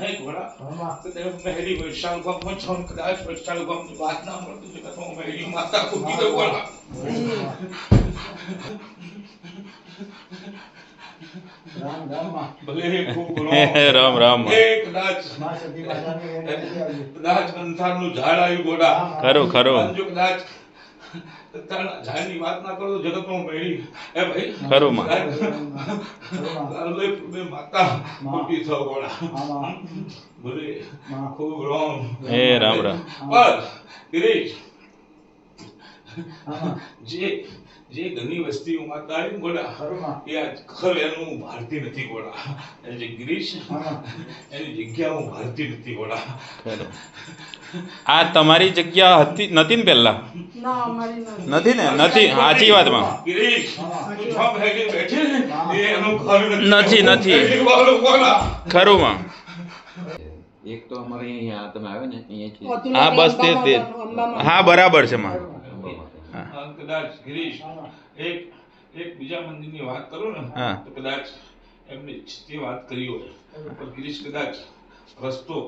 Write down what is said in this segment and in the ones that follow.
નહીં ઘોડા તો તે મહેરી વૈશાલ ગામમાં છો ને કદાચ વૈશાલ ગામની વાત ના મળતી હોય તો મહેરી માતા કૂદી દઉં ઘોડા રામ રામમાં ભલે ખૂબ રામ કદાચ કદાચ કંસારનું ઝાડ આવ્યું ઘોડા ખરું ખરું. જો કદાચ અત્યારના ઝાડની વાત ના કરો જગતમાં મેળી એ ભાઈ ખરું માં. માતા મોટી થયો ગોળા બોલે ખૂબ રામ. હે રામ રામ. બસ ગિરીશ જે જે ઘણી વસ્તી ઘોડા ઘરમાં. એ ખર એનું ભારતી નથી ઘોડા એ જે ગિરીશ એની જગ્યા હું ભારતી નથી ઘોડા આ તમારી જગ્યા હતી નથી ને પહેલા? નથી. ને? નથી સાચી વાતમાં. નથી, નથી. ખરું માં એક તો અમારે અહીંયા તમે આવે ને અહીંયા હા બસ તે હા બરાબર છે માં. કદાચ ગિરીશ એક એક બીજા મંદિરની વાત કરું ને તો કદાચ એમની તે વાત કરી હોય પણ ગિરીશ કદાચ રસ્તો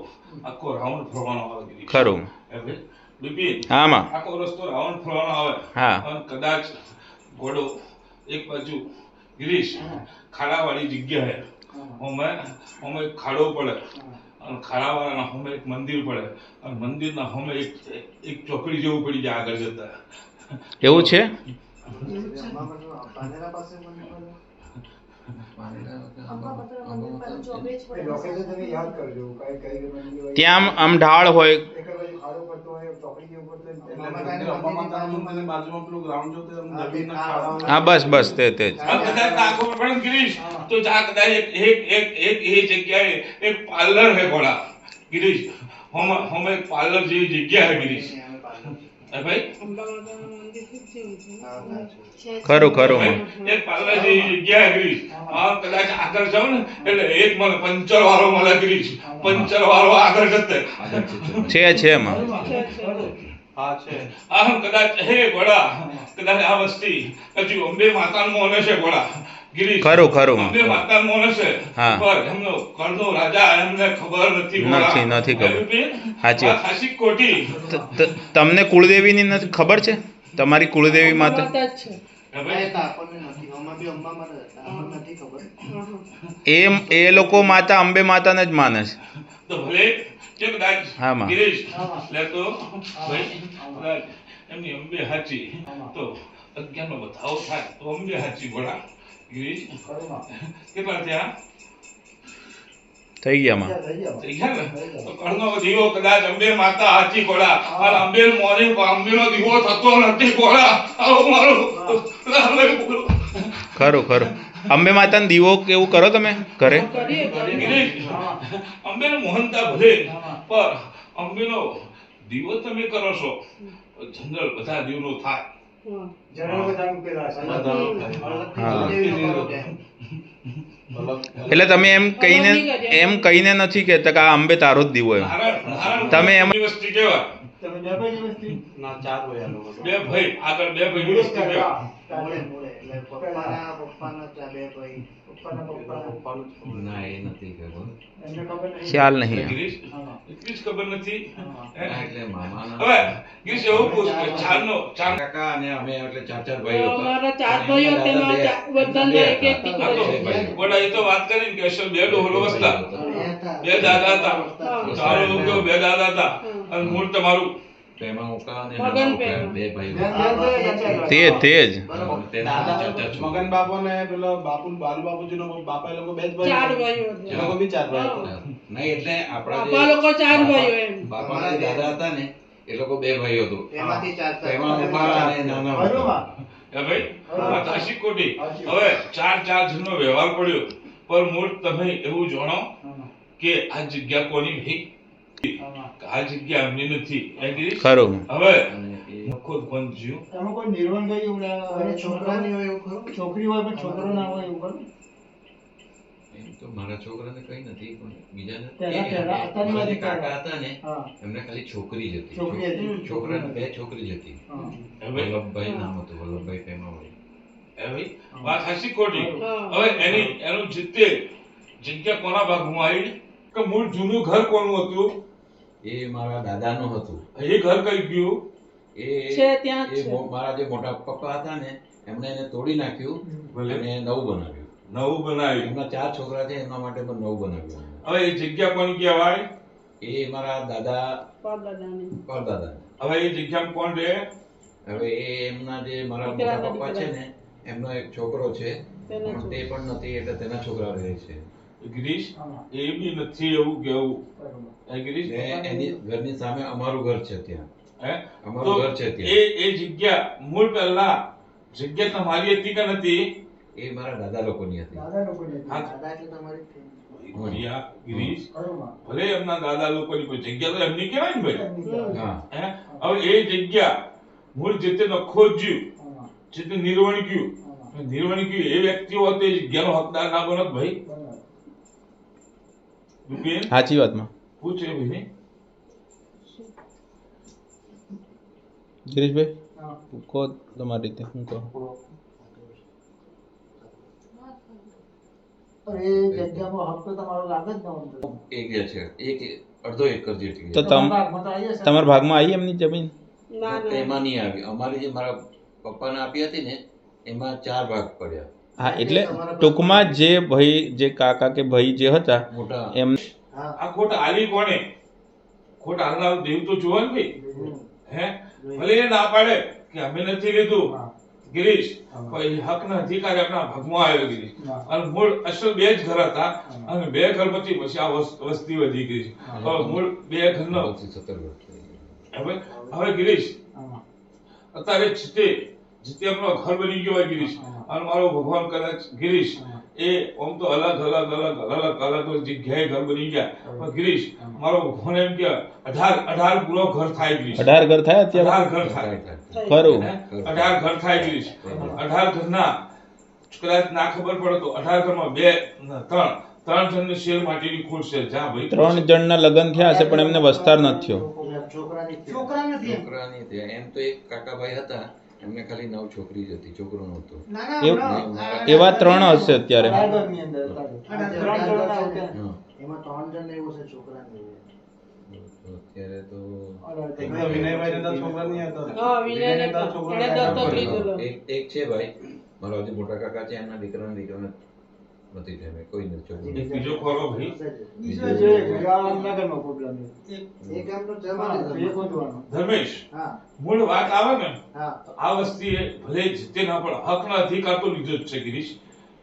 આખો રાઉન્ડ ફરવાનો આવે ગિરીશ. ખરું. બિપિન આમાં આખો રસ્તો રાઉન્ડ ફરવાનો આવે. અને કદાચ ઘોડો એક બાજુ ગિરીશ ખાડાવાળી જગ્યા હે. હોમે હોમે ખાડો પડે. અને ખાડાવાળાના હોમે એક મંદિર પડે. અને મંદિરના હોમે એક એક ચોકડી જેવું પડી જાય આગળ જતા. એવું છે. ત્યાં આમ ઢાળ હોય. હા, બસ બસ, તે તે તો જા કદાચ એક એ જગ્યાએ એક પાર્લર હે ઘોડા ગિરીશ, હમ હમ પાર્લર જેવી જગ્યા હે ગિરીશ. ખરું ખરું. એક પાર્લર જગ્યા હે ગિરીશ કદાચ આગળ જાવ ને એટલે એક મને પંચર વાળો મળે ગિરીશ પંચર વાળો આગળ જતે છે છે માં. છે, છે. કદાચ હે ઘોડા કદાચ આ વસ્તી. હજુ અંબે માતાનું મોને છે ગિરીશ ખરું ખરું હા. નથી નથી, નથી ખબર. સાચી તમને કુળદેવીની નથી ખબર છે? તમારી કુળદેવી માતા. એ એ લોકો માતા અંબે માતાને જ માને છે. હા, માં. એમની અંબે હાચી. તો અગિયારનો બતાવો થાય તો અંબે હાચી ઘોડા ગિરીશ ઘરમાં. કેટલા થયા થઈ ગયા માં થઈ ગયા થઈ ગયા ને તો દીવો કદાચ અંબે માતા હાચી ઘોડા અને અંબે મોરે અંબેનો દીવો થતો નથી આવો મારો ખરું ખરું અંબે માતાનો દીવો કેવું કરો તમે ઘરે અંબે. મોહનતા ભલે પર અંબેનો દીવો તમે કરો છો જનરલ બધા દીવનો થાય એટલે તમે એમ કહીને એમ કહીને નથી કહેતા કે આ અંબે તારો જ દીવો એમ. તમે એમ- યુનિવર્સિટી કહેવાય તમે બે ભાઈ આગળ બે ભાઈ આગળ બે ભાઈ પપ્પાના પપ્પા ના એ નથી ખબર. એમને ખબર નહીં. ખ્યાલ નહીં એટલી જ ખબર નથી? એટલે મામાના. હવે ગિરીશ એવું પૂછ. કે ચારનો ચાર. કાકા અને અમે એટલે ચાર ચાર ભાઈઓ હતા. અમારા ચાર ભાઈઓ તેમાં બે- બધાને એક એક હતા. આ તો બે ભાઈઓ. ગોડા એ તો વાત કરીને કે બે ડોહલો વસતા બે દાદા હતા. બે દાદા હતા. અને મૂળ તમારું. ઉકા અને મગન નાના ઉકા પેમા. બે ભાઈઓ ચાર તે તે જ. મગન બાપો ને પેલો બાપુ બાલુ બાપુજી નો બાપા એ લોકો બે જ ચાર ભાઈ ભાઈઓ એ લોકો બી ચાર ભાઈ હા. નહીં એટલે આપણા બાપા લોકો ચાર ભાઈઓ એમ. બાપા ના દાદા હતા ને એ લોકો બે ભાઈઓ હતો એમાંથી ચાર. પેમા ઉકા અને નાના. ભાઈ વાત હાચી ખોટી. હવે ચાર ચાર જણનો વ્યવહાર પડ્યો. પણ મૂળ તમે એવું જાણો કે આ જગ્યા કોની ભાઈ. આ જગ્યા અમને નથી ખરું હવે ખુદ કોણ જીવ એમાં કોઈ નિર્વનભાઈ એવું ના છોકરા હોય હોય એવું ખરું? છોકરી હોય પણ છોકરો ના હોય એવું ખરું? તો મારા છોકરાને કઈ નથી પણ બીજાને કાકા હતા ને એમને ખાલી છોકરી જ હતી. છોકરી હતી. છોકરાને બે છોકરી જ હતી. ભાઈ વલ્લભભાઈ નામ હતું વલ્લભભાઈ પેમાભાઈ વાત હાચી ખોટી? હવે એની એનું જીતે. જગ્યા કોના ભાગમાં આવી કે મૂળ જૂનું ઘર કોનું હતું? એ મારા દાદાનું હતું. એ ઘર કઈ ગયું? એ છે ત્યાં એ મારા જે મોટા પપ્પા હતા ને એમણે એને તોડી નાખ્યું અને નવું બનાવ્યું. નવું બનાવ્યું. એમના ચાર છોકરા છે એમના માટે પણ નવું બનાવ્યું. હવે એ જગ્યા કોની કહેવાય એ મારા દાદા પરદાદા હવે એ જગ્યામાં કોણ રહે હવે એ એમના જે મારા મોટા પપ્પા છે ને એમનો એક છોકરો છે. તે પણ નથી એટલે તેના છોકરા રહે છે. ગિરીશ એ બી નથી એવું કેવું. ગિરીશ? એની ઘરની સામે અમારું ઘર છે ત્યાં. હે? અમારું ઘર છે ત્યાં. એ જગ્યા મૂળ પહેલા જગ્યા તમારી હતી કે નથી? એ મારા દાદા લોકોની હતી. દાદા લોકોની હતી. દાદા એટલે તમારી જ ગિરીશ. ભલે એમના દાદા લોકોની કોઈ જગ્યા તો એમની કહેવાય ને ભાઈ? હા. હવે એ જગ્યા મૂળ જે તે ખોજ્યું આમાં. જે તે નિર્વણ ગયું. નિર્વણ ગયું એ વ્યક્તિઓ તે એ જગ્યાનો હકદાર ના બનત ભાઈ સાચી વાતમાં. પૂછે ભાઈ ગિરીશભાઈ? કહો તમારી રીતે હું કહો. એ જગ્યામાં તો તમારો લાગે જ ન હોય તો. એક છે અડધો એકર જેટલી તો તમારા ભાગમાં આવી એમની જમીન? ના ના. એમાં નહીં આવી. અમારી જે મારા પપ્પાને આપી હતી ને એમાં ચાર ભાગ પડ્યા. હા એટલે ટૂંકમાં જે ભાઈ જે કાકા કે ભાઈ જે હતા એમ આ ખોટ આવી કોને? ખોટ હાલનાર દેવ તો જુઓ ને ભાઈ. હે? ભલે એ ના પાડે કે અમે નથી લીધું. ગિરીશ હકના અધિકાર આપણા ભાગમાં આવ્યો ગિરીશ. અને મૂળ અસલ બે જ ઘર હતા અને બે ઘર પછી પછી આ વસ્તી વધી ગઈ મૂળ બે ઘર ગયા. હવે હવે ગિરીશ અત્યારે જીતે જીતે એમનો ઘર બની ગયો હોય ગિરીશ. અને મારો ભગવાન કદાચ ગિરીશ એ આમ તો અલગ અલગ અલગ અલગ અલગ જગ્યાએ ઘર બની ગયા. પણ ગિરીશ મારો ભગવાન એમ કે અઢાર અઢાર પૂરો ઘર થાય ગિરીશ. અઢાર ઘર થાય અઢાર ઘર થાય. ખરું. અઢાર ઘર થાય ગિરીશ. અઢાર ઘરના કદાચ ના ખબર પડે તો અઢાર ઘરમાં બે ત્રણ ત્રણ જણને શેર માટેની ખોટ છે. જ્યાં ભાઈ ત્રણ જણના લગ્ન થયા છે પણ એમને વસ્તાર નથી થયો. છોકરા નથી છોકરા નથી એમ તો એક કાકાભાઈ હતા. એમને ખાલી નવ છોકરી જ હતી છોકરો નહોતો. ના, ના, એવું- ત્રણ હશે અત્યારે. અત્યારે. તો અત્યારે તો એટલે છોકરા નહીં હતા. હા વિનયને તો તો છોકરો એણે લાગ્યો દત્તક પણ લીધેલો. એક એક છે ભાઈ. મારા હજી મોટા કાકા છે એમના દીકરાના દીકરાને નથી થયા કોઈ નથી બીજો ખોરો ભાઈ. બીજો છે જામનગરનો પ્રોબ્લેમ છે. એક એમ તો જમાનો. ધર્મેશ હા. મૂળ વાત આવે ને? હા. આ વસ્તી ભલે જીતે ના પણ હકના અધિકાર તો લીધો જ છે ગિરીશ.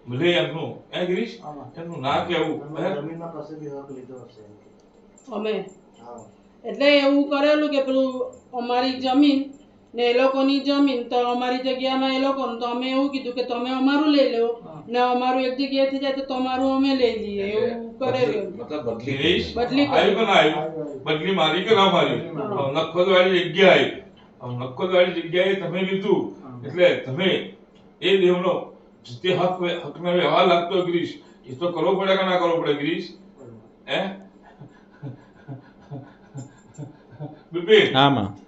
ભલે એમનું એ ગિરીશ. એમનું ના કેવું જમીનમાં કશું હક લીધો હશે. અમે? એટલે એવું કરેલું કે પેલું અમારી જમીન ને એ લોકોની જમીન તો અમારી જગ્યામાં એ લોકોનું તો અમે એવું કીધું કે તમે અમારું લઈ લો. ને અમારું એક જગ્યાએ થઈ જાય તો તમારું અમે લઈ લઈએ એવું કરેલું મતલબ બદલી બદલી કરી. આવ્યું કે બદલી મારી કે ના મારી? નખોદ વાળી જગ્યાએ નખોદ વાળી જગ્યાએ તમે લીધું એટલે તમે એ દેવનો જે હક હકનો વ્યવહાર લાગતો ગિરીશ એ તો કરવો પડે કે ના કરવો પડે ગિરીશ? હે? બિપિન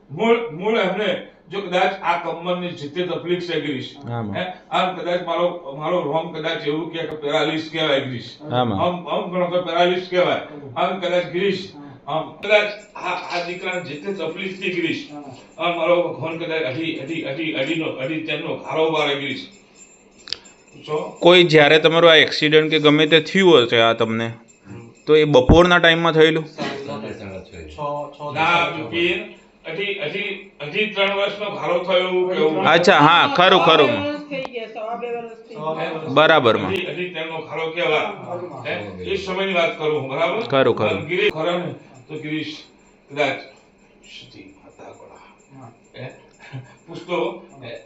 મૂળ મૂળ એમને જો કદાચ આ કમરની જીતે તકલીફ છે. ગિરીશ હે? આમ કદાચ મારો મારો રોમ કદાચ એવું કે પેરાલિસ કહેવાય ગિરીશ આમ આમ ઘણો તો પેરાલિસ કહેવાય. આમ કદાચ ગિરીશ આમ કદાચ આ આ દીકરાને જીતે તકલીફથી ગિરીશ આમ મારો ભગવાન કદાચ અઢી અઢી અઢી અઢીનો અઢી તેમનો ખારો બારે ગિરીશ કોઈ જ્યારે તમારું આ એક્સિડન્ટ કે ગમે તે થયું હશે આ તમને તો એ બપોરના ટાઈમમાં થયેલું? ના અચ્છા હા ખરું ખરું સવા બે વર્ષ થઈ ગયા સવા બે વર્ષ થઈ સવા બે ગયા વર્ષ. બરાબરમાં અઢી અઢી તેમનો ખારો કહેવાય હે? એ સમયની વાત કરું હું બરાબર ખરું, ખરું. ગિરીશ ખરા ને તો ગિરીશ કદાચ સતી માતા ગોળા. હે? પૂછતો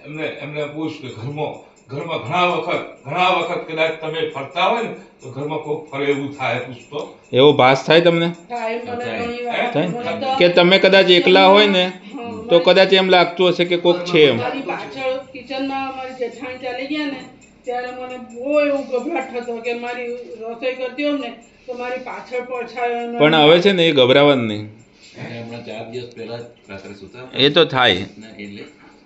એમને એમને પૂછ કે ઘરમાં ઘરમાં ઘણા વખત ઘણા વખત કદાચ તમે ફરતા હોય ને તો ઘરમાં કોઈ ફરે એવું થાય પૂછતો. એવો ભાસ થાય તમને? કે તમે કદાચ એકલા હોય ને તો કદાચ એમ લાગતું હશે કે કોક છે એમ. પાછળ કિચનમાં મારી જેઠાણી ચાલી ગયા ને ત્યારે મને બહુ એવું ગભરાટ થતો કે મારી રસોઈ કરતી હોઉં ને તો મારી પાછળ પડછાયો પણ હવે છે ને એ ગભરાવાનું નહીં હમણાં ચાર દિવસ પહેલા જ રાત્રે સુતા એ તો થાય. એટલે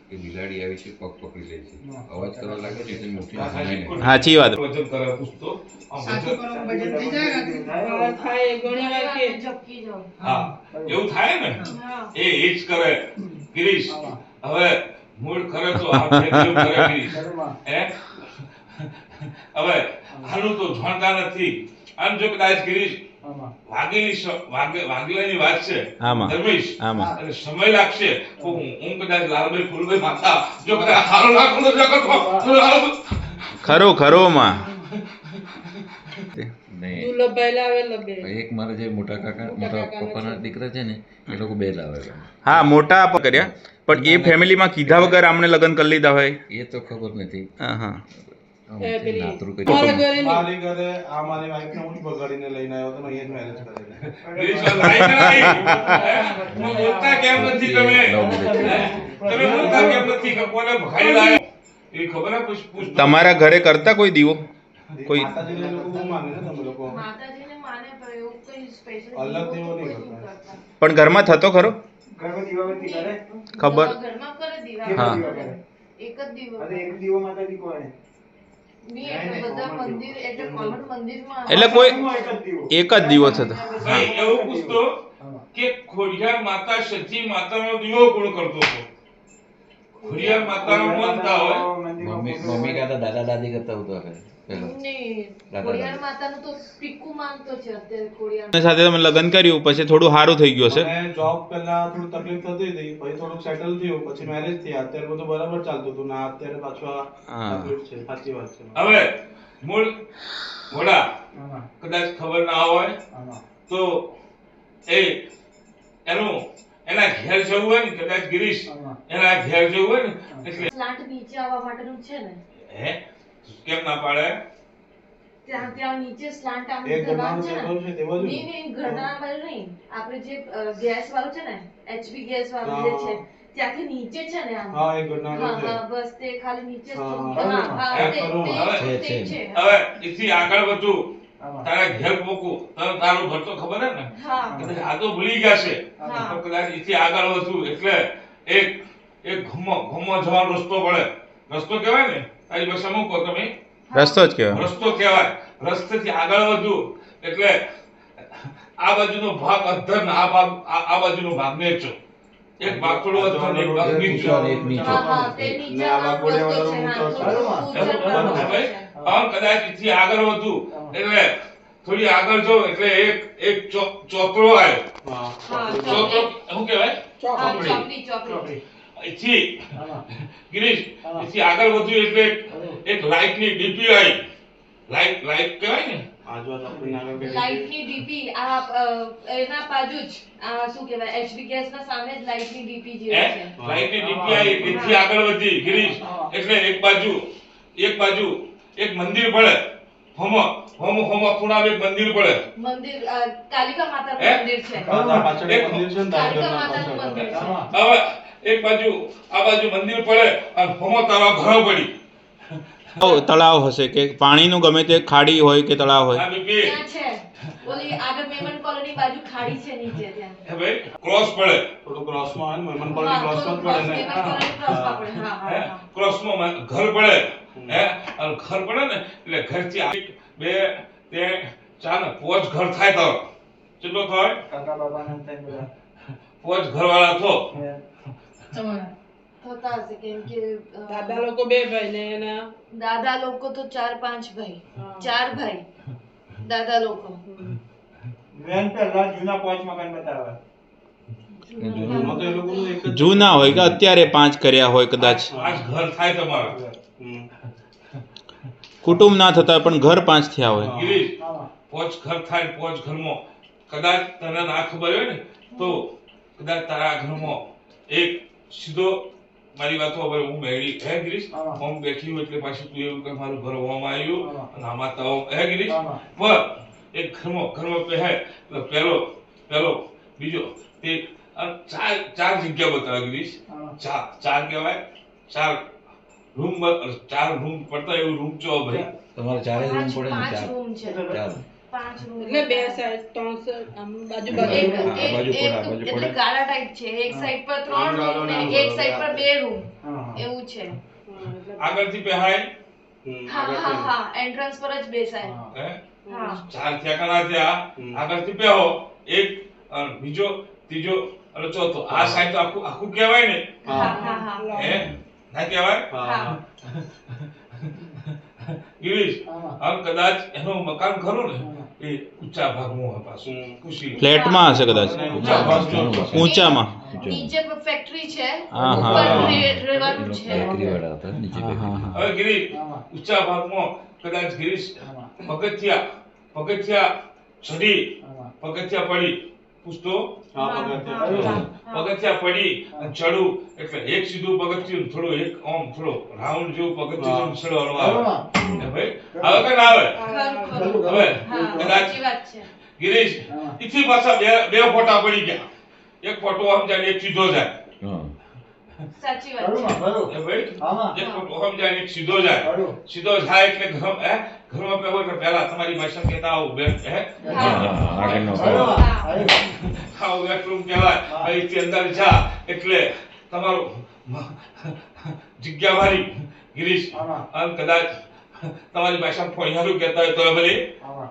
કે બિલાડી આવી છે પગ પકડી લે છે. અવાજ કરવા લાગે છે એટલે મોટી સાચી વાત. વજન કરે પૂછતો. વજન- હા, થાય ઘણી વાર કે. હા એવું થાય ને? એ એ કરે ગિરીશ. હવે મૂળ ખરે તો આ ફેંક્યું કરે ગિરીશ. હે? હવે આનું તો જાણતા નથી. આમ જો કદાચ ગિરીશ આમાં. વાઘેલી સ- વાઘે- વાઘેલાની વાત છે. ધર્મેશ. આમાં. સમય લાગશે. હું હું કદાચ લાલભાઈ ફૂલભાઈ માતા જો કદાચ હારો લાગો તો જગત ખરું ખરું માં. નહીં. દુર્લભભાઈ લાવેલા બે એક મારા જે મોટા કાકા મોટા પપ્પાના દીકરા છે ને એ લોકો બે લાવેલા હા મોટા કર્યા. પણ એ ફેમિલીમાં કીધા વગર આમને લગ્ન કરી લીધા હોય. એ તો ખબર નથી. હા હા. મારા ઘરે. મારી આ મારી હું જ બગાડીને લઈને આવ્યો તો ને અહીંયા જ મેરેજ કરેલા ગિરીશ લાઈ કે નહીં? હે? હું બોલતા કેમ નથી તમે? તમે બોલતા કેમ નથી કોને ભગાડી લાવ્યા? એ ખબર પૂછ- પૂછ- તમારા ઘરે કરતા કોઈ દીવો? કોઈ- માતાજીને લોકો માને ને તમે લોકો. માતાજીને માને પણ એવું કઈ સ્પેશિયલ અલગ દેવો નહીં કરતા. પણ ઘરમાં થતો ખરો? ઘરમાં દીવાબત્તી કરે? ખબર. ઘરમાં કરે દીવા. હા. એક જ દીવો અરે એક દીવો માતાજી કોને નહીં એટલે બધા મંદિર એટલે કોમન મંદિરમાં એટલે કોઈ એક જ દિવસ. ભાઈ એવું પૂછતો કે ખોડિયાર માતા સચી માતાનો દીવો કોણ કરતો હતો? ખોડિયાર માતાનો માનતા હોય. મમ્મી મમ્મી હોય. દાદા દાદી કરતા હોતા. હશે પહેલા. નહીં દાદા ખોડિયાર દાદી. માતાનું તો પીકુ માનતો છે અત્યારે ખોડિયાર એની સાથે તમે લગ્ન કર્યું પછી થોડું સારું થઈ ગયું હશે. જોબ પહેલા થોડું તકલીફ થતી હતી પછી થોડુંક સેટલ થયું પછી મેરેજ થયા. અત્યારે બધું બરાબર ચાલતું હતું ના અત્યારે પાછું તકલીફ છે સાચી વાત છે. હવે મૂળ મોડા કદાચ ખબર ના હોય તો એ એનું એના ઘેર જવું હોય ને કદાચ ગિરીશ એના ઘેર જવું હોય ને એટલે સ્લાન્ટ નીચે આવવા માટેનું છે ને? હે? કેમ ના પાડે? ત્યાં ત્યાં નીચે સ્લાન્ટ આમ એક દબાણ છે છે ને? નહીં નહીં ઘરના બાજુ નહીં. આપણે જે ગેસ વાળું છે ને એચપી ગેસ વાળું જે છે ત્યાંથી નીચે છે ને આમ? હા એ ઘરના હા હા બસ તે ખાલી નીચે હા, હા. તે છે, હવે એથી આગળ વધુ. તારા ઘેર મૂકું તને તારું ઘર તો ખબર હે ને? આ તો ભૂલી ગયા છે. કદાચ એથી આગળ વધુ એટલે એક એક ઘુમો ઘુમો જવાનો રસ્તો પડે રસ્તો કહેવાય ને? તારી ભાષા મૂકો તમે. રસ્તો જ કહેવાય. રસ્તો કહેવાય. રસ્તેથી આગળ વધુ એટલે આ બાજુનો ભાગ અધર ને આ ભાગ આ બાજુનો ભાગ નીચો. એક ભાગ થોડો અધર ને એક ભાગ નીચો. એક નીચો. ને આ ભાગ વાઘોડિયા વાળો હા ઊંચો છે. આમ કદાચ એથી આગળ વધુ એટલે થોડી આગળ જો એટલે એક એક ચોપડો આવ્યો શું કહેવાય? ચોપડી. ગિરીશ. આગળ વધ્યું એટલે એક- એક લાઇટની ડીપી આવી. લાઇટ લાઇટ કહેવાય ને? આ ચોકડીને આગળ કરી લાઇટની ડીપી આ એના બાજુ જ આ શું કહેવાય એચપી ગેસ ના સામે જ લાઇટની ડીપી છે. લાઇટની ડીપી આવી એથી આગળ વધી ગિરીશ. એટલે એક બાજુ એક બાજુ એક મંદિર પડે. હોમો હમ હમ ખૂણામાં એક મંદિર પડે. મંદિર કાલિકા? માતાનું મંદિર છે. એક મંદિર છે કાલિકા માતાનું મંદિર છે. હવે એક બાજુ આ બાજુ મંદિર પડે અને હોમો તારા ઘરો પડી. તળાવ હશે કે પાણીનું ગમે તે ખાડી હોય કે તળાવ હોય. ત્યાં છે. ઓલી આગળ મેમન કોલોની બાજુ ખાડી છે નીચે ત્યાં. હવે ક્રોસ પડે. થોડું ક્રોસમાં આવે ને મહેમાન કોલોની ક્રોસમાં પડે ને. મેમન. હા, ક્રોસ મ- ઘર પડે. હે? અને ઘર પડે ને એટલે ઘરથી બે તે ચાર ને પોચ ઘર થાય તો કેટલો થાય? કાકા બાબાના થાય બધા. પોચ થો. થતા હશે કેમ કે દાદા લોકો બે ભાઈ ને એના? દાદા લોકો તો ચાર પાંચ ભાઈ. ચાર ભાઈ. દાદા લોકો. મેન પહેલા જૂના પાંચ મકાન બતાવે. હોય કે અત્યારે પાંચ કર્યા હોય કદાચ. ઘર થાય તમારા. કુટુંબ ના થતા પણ ઘર પાંચ થયા હોય. પોચ ઘર થાય પોચ ઘરમાં. કદાચ તને ના ખબર હોય ને તો કદાચ તારા ઘરમાં એક સીધો મારી વાતો હવે હું મેળી. હે ગિરીશ? હા. હું બેઠી હોય એટલે પાછું તું એવું કે મારું ઘર હોવામાં આવ્યું. અને આમાં તો હે ગિરીશ? આમાં. એક ઘરમાં ઘરમાં પહે એટલે પહેલો પહેલો બીજો તે ચાર ચાર જગ્યા બતાવી ગિરીશ. ચાર ચાર કહેવાય. ચાર રૂમ ચાર રૂમ પડતા એવું રૂમ ચો ભાઈ? તમારે ચારે રૂમ પડે ને ચાર? રૂમ છે. ચાર. પાંચ રૂમ એટલે બે સાઈડ ત્રણ બાજુ બાજુ. એક હા, આ બાજુ પડે, એટલે ગાળા ટાઈપ છે. એક સાઈડ પર ત્રણ ત્રણ રૂમ ને એક સાઈડ પર બે રૂમ એવું છે. આગળથી પહેરાય? હા હા હા. એન્ટ્રન્સ પર જ બેસાય ચાર ઠેકાણા થયા. હમ. આગળથી બેહો એક બીજો ત્રીજો અને ચોથો. આ સાઈડ તો આખું આખું કહેવાય ને? હા. હા હા હે. ના કહેવાય? ગિરીશ આમાં. કદાચ એનું મકાન ખરું ને એ ઊંચા ભાગમાં પાછું. ખુશી ફ્લેટમાં હશે કદાચ? ઊંચામાં. નીચે ફેક્ટરી છે? હા, હા. રે- છે? બેકરીવાળા હતા નીચે હા, હા, હા. હવે ગિરીશ. ઊંચા ભાગમાં કદાચ ગિરીશ પગથિયા પગથિયા ચડી પગથિયા પડી. પૂછતો હા પગથિયાં. હા. પગથિયા પડી ચડું. એટલે એક સીધું પગથિયું થોડું એક આમ થોડો રાઉન્ડ જેવું પગથિયું છે ને ચડવાનું આવે. આમાં. હે ભાઈ આવે કે ના આવે? ખરું, ખરું. હવે કદાચ સાચી વાત છે. ગિરીશ હા. પાછા બે બે ફોટા પડી ગયા. એક ફોટો આમ જાય એક સીધો જાય. હા. સાચી વાત ખરું છે. માં, ખરું. ભાઈ આમાં. એક ફોટો આમ જાય ને સીધો જાય. સીધો જાય એટલે ઘર હે? ઘરમાં પહેવો એટલે પહેલા તમારી ભાષા કહેતા આવું બે હે. આવું બેડરૂમ કહેવાય. અહીંથી અંદર જા. એટલે તમારું જગ્યા વાળી ગિરીશ આમાં. કદાચ તમારી ભાષામાં ફોણિયારું કહેતા હોય તો ભલે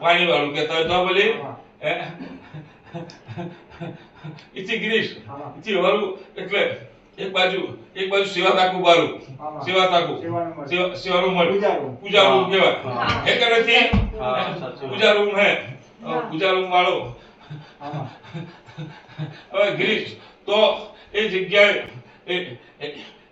પાણી વાળું કહેતા હોય તો ભલે. હે? ઈથી ગિરીશ ઇતિ વાળું એટલે એક બાજુ એક બાજુ સેવા તાકુ બારું. સેવા તાકુ સેવા રૂમ. પૂજા રૂમ. કેવા હા. હે. કે નથી. પૂજા રૂમ હે. પૂજા રૂમ વાળો. હવે ગ્રીસ તો એ જગ્યાએ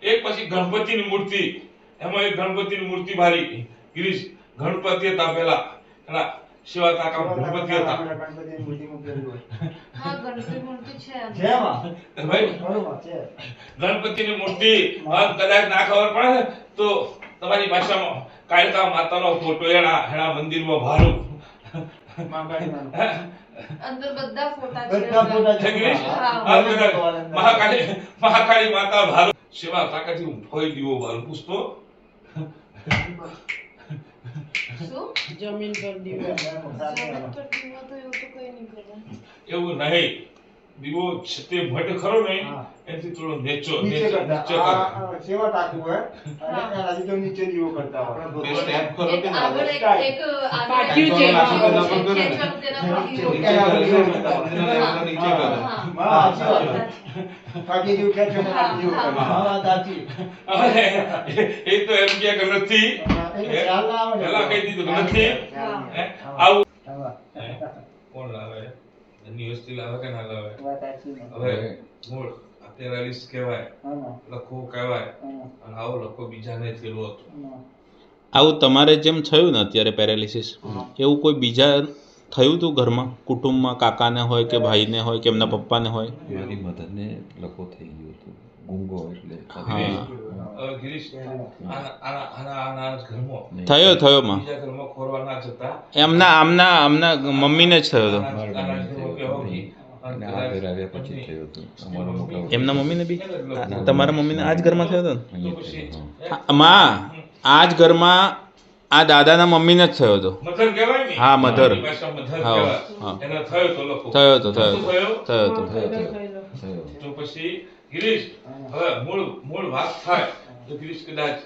એક પછી ગણપતિની મૂર્તિ. એમાં એક ગણપતિની મૂર્તિ બારી. ગ્રીસ ગણપતિ હતા પેલા એના સેવા કાકા ગણપતિ હતા ગણપતિની મૂર્તિ મૂકેલી હોય. હા ગણપતિ મૂર્તિ છે છે ભાઈ ખરું છે. ગણપતિની મૂર્તિ કદાચ ના ખબર પડે ને તો તમારી ભાષામાં કાળકા માતાનો ફોટો એના એના મંદિરમાં ભારું. અંદર બધા ફોટા છે બધા ફોટા છે. ગિરીશ હા. આ કદાચ મહાકાળી મહાકાળી માતા ભારું શિવા તાકાથી હું ફોઈ દીવો ભારું પૂછતો જમીન પર દીવો. જમીન પર દીવો તો એવું તો કઈ નહીં કરે. એવું નહીં. દીવો છે તે ભટ ખરો ને એથી થોડો નેચો નીચે કરતા. સેવા ટાંકું હોય. અને રાજી તો નીચે દીવો કરતા હોય. સ્ટેપ ખરો કે ના? આગળ એક એક આગળ પાટિયું છે. છે. છે. નીચે કરે છે. પાટી જેવું ખેંચો ને હા. હવે એ તો એમ કે કે નથી. પહેલા કહી દીધું નથી હા. આવું કોણ લાવે એની થી લાવે કે ના લાવે? વાત સાચી હવે મૂળ પેરાલિસ કહેવાય લખો કહેવાય અને આવો લખો બીજાને થયેલું હતું. આવું તમારે જેમ થયું ને અત્યારે પેરાલિસિસ એવું કોઈ બીજા થયું હતું ઘરમાં? કુટુંબમાં કાકાને હોય કે ભાઈને હોય કે એમના પપ્પાને હોય? મારી મધરને લખો થઈ ગયું હતું. ગુંગો એટલે થયો થયો માં. બીજા ઘરમાં ખોરવા ના જતા. એમના આમના આમના મમ્મીને જ થયો હતો. એમના મમ્મીને બી? તમારા મમ્મીને આ જ ઘરમાં થયો હતો. માં આ જ ઘરમાં આ દાદાના મમ્મીને જ થયો હતો. મધર કહેવાય ને? હા, mother હા, એને થયો તો લખો. થયો હતો થયો હતો થયો? હતો તો પછી ગિરીશ હવે મૂળ મૂળ વાત થાય. તો ગિરીશ કદાચ